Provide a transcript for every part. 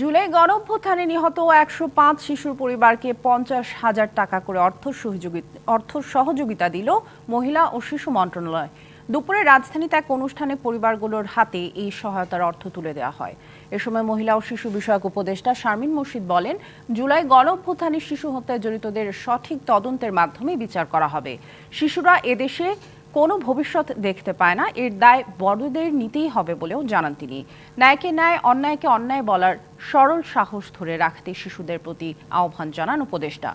জুলাই গণঅভ্যুত্থানে নিহত একশো পাঁচ শিশুর পরিবারকে পঞ্চাশ হাজার টাকা করে অর্থ সহযোগিতা অর্থ সহযোগিতা দিল মহিলা ও শিশু মন্ত্রণালয়। দুপুরে রাজধানীতে এক অনুষ্ঠানে পরিবারগুলোর হাতে এই সহায়তার অর্থ তুলে দেওয়া হয়। এ সময় মহিলা ও শিশু বিষয়ক উপদেষ্টা শারমিন মুর্শিদ বলেন, জুলাই গণঅভ্যুত্থানে শিশু হত্যায় জড়িতদের সঠিক তদন্তের মাধ্যমে বিচার করা হবে। শিশুরা এদেশে কোনো ভবিষ্যৎ দেখতে পায় না। এর দায় বড়দের নিতেই হবে বলেও জানান তিনি। ন্যায়কে ন্যায়, অন্যায়কে অন্যায় বলার সরল সাহস ধরে রাখতে শিশুদের প্রতি আহ্বান জানান উপদেষ্টা।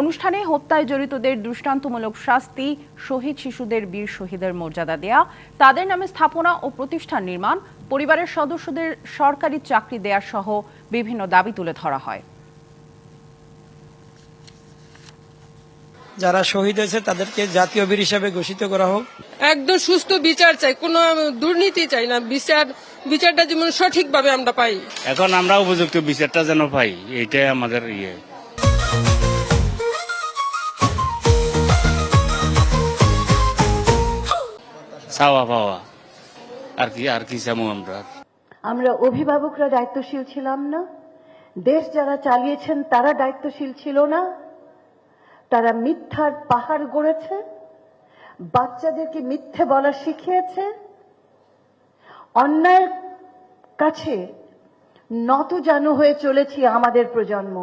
অনুষ্ঠানে হত্যায় জড়িতদের দৃষ্টান্তমূলক শাস্তি, শহীদ শিশুদের, বীর শহীদের মর্যাদা দেয়া, তাদের নামে স্থাপনা ও প্রতিষ্ঠান নির্মাণ, পরিবারের সদস্যদের সরকারি চাকরি দেয়া সহ বিভিন্ন দাবি তুলে ধরা হয়। যারা শহীদ হয়েছে তাদেরকে জাতীয় বীর হিসাবে ঘোষিত করা হোক। একদম সুস্থ বিচার চাই কোনো দুর্নীতি চাই না। বিচার বিচারটা যেমন সঠিকভাবে আমরা পাই। এখন আমরা উপযুক্ত বিচারটা যেন পাই এইটাই আমাদের ইয়ে। চাওয়া পাওয়া আর কি আর কি চামু আমরা? আমরা অভিভাবকরা দায়িত্বশীল ছিলাম না। দেশ যারা চালিয়েছেন তারা দায়িত্বশীল ছিল না। তারা মিথ্যার পাহাড় গড়েছে, বাচ্চাদেরকে মিথ্যে বলা শিখিয়েছে। অন্যায়ের কাছে নত জানু হয়ে চলেছি আমাদের প্রজন্ম।